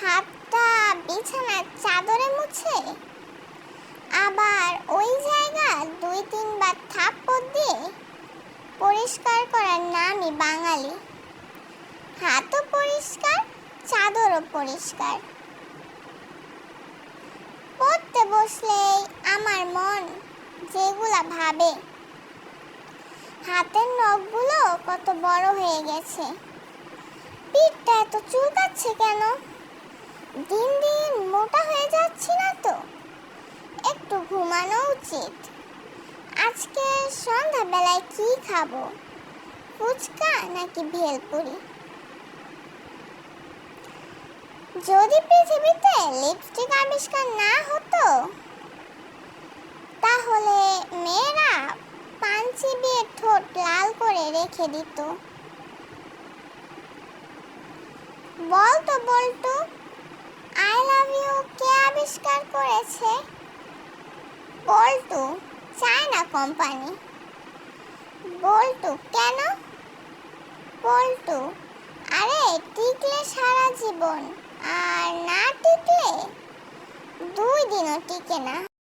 হাতটা বিছানার চাদরে মুছে, আবার ওই জায়গা দুই তিনবার থাপ্পড় দিয়ে পরিষ্কার করার নামই বাঙালি। হাতও পরিষ্কার, চাদরও পরিষ্কার। পড়তে বসলেই আমার মন যেগুলা ভাবে। হাতের নখগুলো কত বড় হয়ে গেছে। পিঠটা এত চুলকাচ্ছে কেন? দিন দিন মোটা হয়ে যাচ্ছি না তো। একটু ঘুমানো উচিত। আজকে সন্ধ্যাবেলায় কি খাব? ফুচকা নাকি ভেলপুরি? যদি পৃথিবীতে লিপস্টিক আবিষ্কার না হতো, তাহলে মেয়েরা পাঞ্চি দিয়ে ঠোঁট লাল করে রেখে দিত। বলতো বলতো আই লাভ ইউ কে আবিষ্কার করেছে? বল্টু, চায়না কোম্পানি। বল্টু, কেন? বল্টু, আরে, টিকলে সারা জীবন, আর না টিকলে দুই দিনও টিকে না।